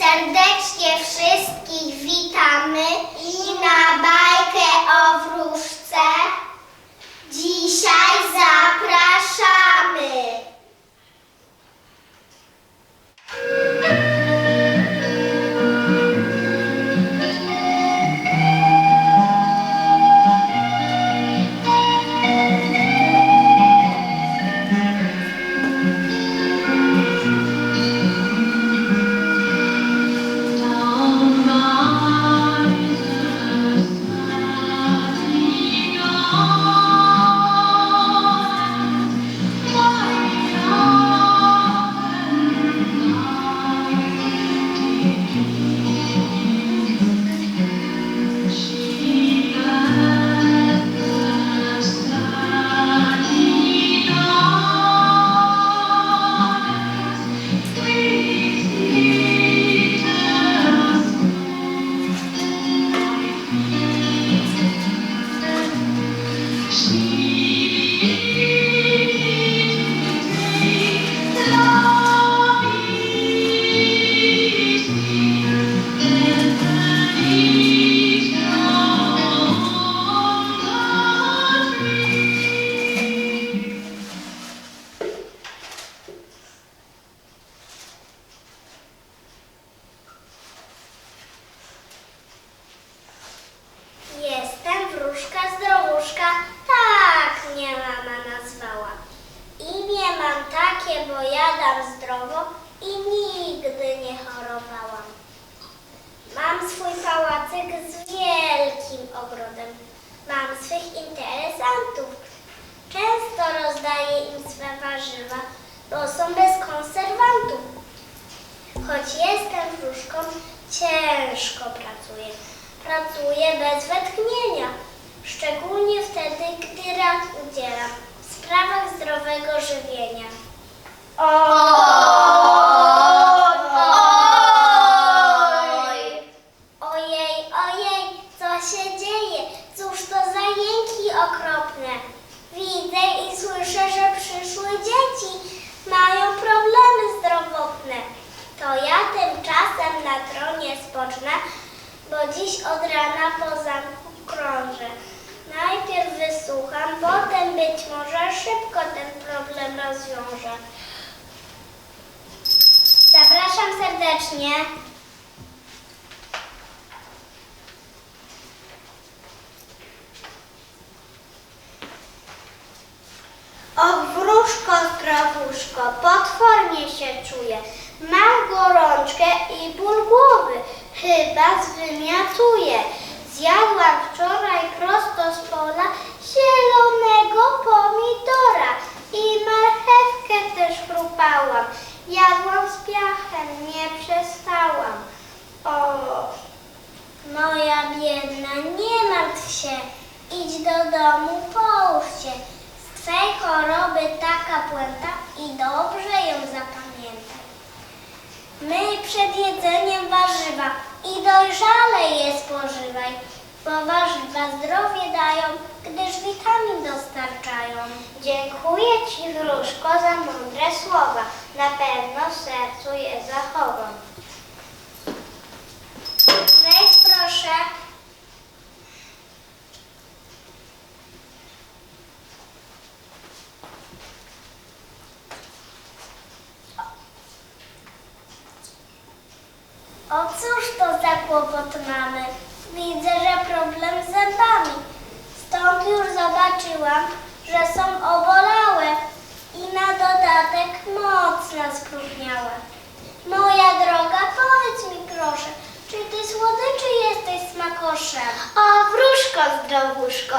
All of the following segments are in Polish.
serdecznie wszystkich witamy i na bajkę o wróżce Jestem bo jadam zdrowo i nigdy nie chorowałam. Mam swój pałacyk z wielkim ogrodem. Mam swych interesantów. Często rozdaję im swe warzywa, bo są bez konserwantów. Choć jestem wróżką, ciężko pracuję. Pracuję bez wetchnienia, szczególnie wtedy, gdy rad udzielam w sprawach zdrowego żywienia. Oj! Ojej, ojej, co się dzieje? Cóż to za jęki okropne? Widzę i słyszę, że przyszłe dzieci mają problemy zdrowotne. To ja tymczasem na tronie spocznę, bo dziś od rana po zamku krążę. Najpierw wysłucham, potem być może szybko ten problem rozwiążę. Zapraszam serdecznie. Och, wróżko, zdrowuszko, potwornie się czuję. Mam gorączkę i ból głowy, chyba zwymiatuję. Zjadłam wczoraj prosto z pola zielonego pomidora i marchewkę też chrupałam. Jadłam z piachem, nie przestałam. O, moja biedna, nie martw się, idź do domu, połóż się. Z twej choroby taka puenta i dobrze ją zapamiętaj. Myj przed jedzeniem warzywa i dojrzale je spożywaj, bo warzywa zdrowie dają, gdyż witamin dostarczają. Dziękuję Ci, wróżko, za mądre słowa. Na pewno w sercu je zachowam. Wejdź proszę. O cóż to za kłopot mamy? Widzę, że problem z zębami. Stąd już zobaczyłam, że są obolałe i na dodatek mocno spróchniałe. Moja droga, powiedz mi proszę, czy ty słodyczy jesteś smakoszem? O, wróżko, zdrowuszko,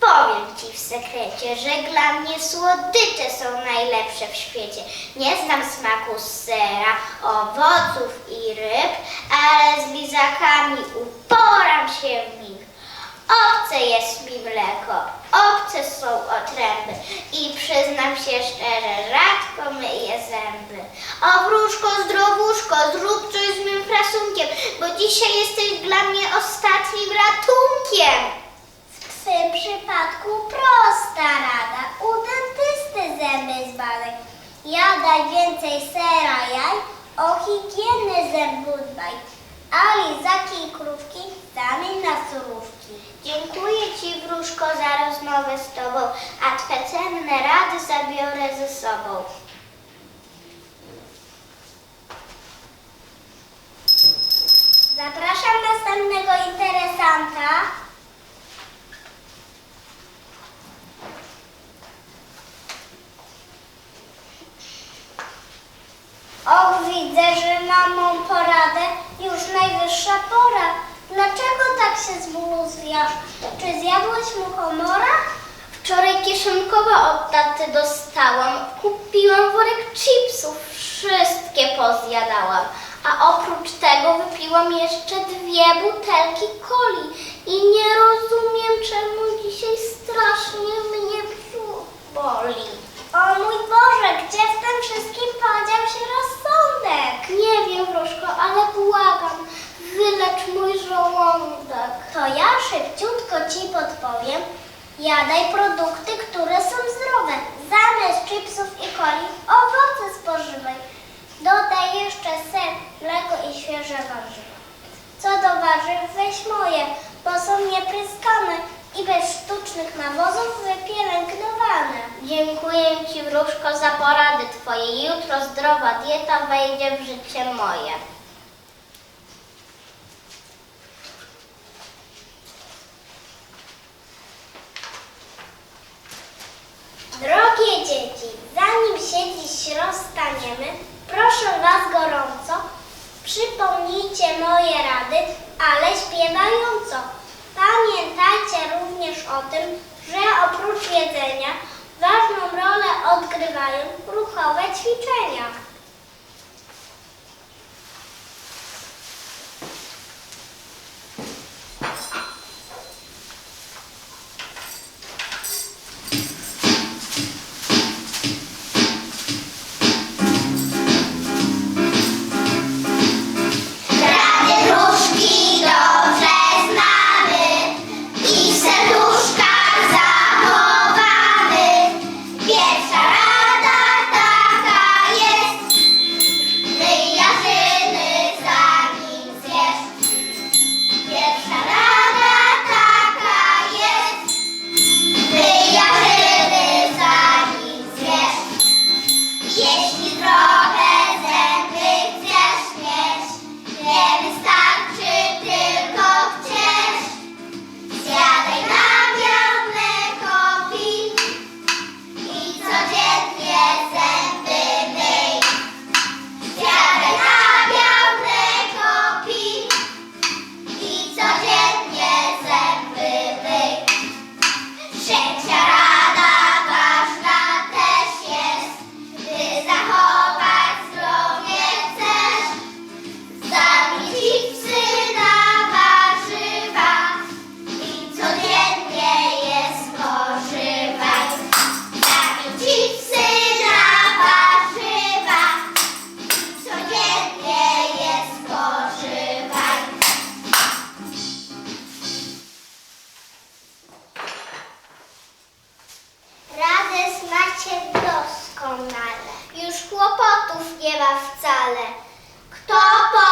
powiem ci w sekrecie, że dla mnie słodycze są najlepsze w świecie. Nie znam smaku sera, owoców i ryb, ale z lizakami uporam się w nich. Obce jest mi mleko, obce są otręby i przyznam się szczerze, rzadko myję zęby. O wróżko, zdrowuszko, zrób coś z mym prasunkiem, bo dzisiaj jesteś dla mnie ostatnim ratunkiem. W twym przypadku prosta rada. U dentysty zęby zbadaj. Jadaj więcej sera jaj, och i Dawali zaki i krówki na surówki. Dziękuję Ci, wróżko, za rozmowę z Tobą, a Twe cenne rady zabiorę ze sobą. Zapraszam następnego interesanta. Och, widzę, że na mą poradę już najwyższa pora. Dlaczego tak się zbluzwiasz? Czy zjadłeś mu komora? Wczoraj kieszonkowo od taty dostałam. Kupiłam worek chipsów, wszystkie pozjadałam. A oprócz tego wypiłam jeszcze dwie butelki coli. I nie rozumiem, czemu dzisiaj strasznie mnie boli. O mój Boże, gdzie w tym wszystkim podział się rozsądek? Nie wiem, wróżko, ale błagam, wylecz mój żołądek. To ja szybciutko Ci podpowiem. Jadaj produkty, które są zdrowe. Zamiast chipsów i coli owoce spożywaj. Dodaj jeszcze ser, mleko i świeże warzywa. Co do warzyw weź moje, bo są niepryskane i bez sztucznych nawozów wypielęgnowane. Dziękuję Ci, wróżko, za porady Twoje. Jutro zdrowa dieta wejdzie w życie moje. Drogie dzieci, zanim się dziś rozstaniemy, proszę Was gorąco, przypomnijcie moje rady, ale śpiewająco. Pamiętajcie również o tym, że oprócz jedzenia ważną rolę odgrywają ruchowe ćwiczenia. Nie ma wcale. Kto po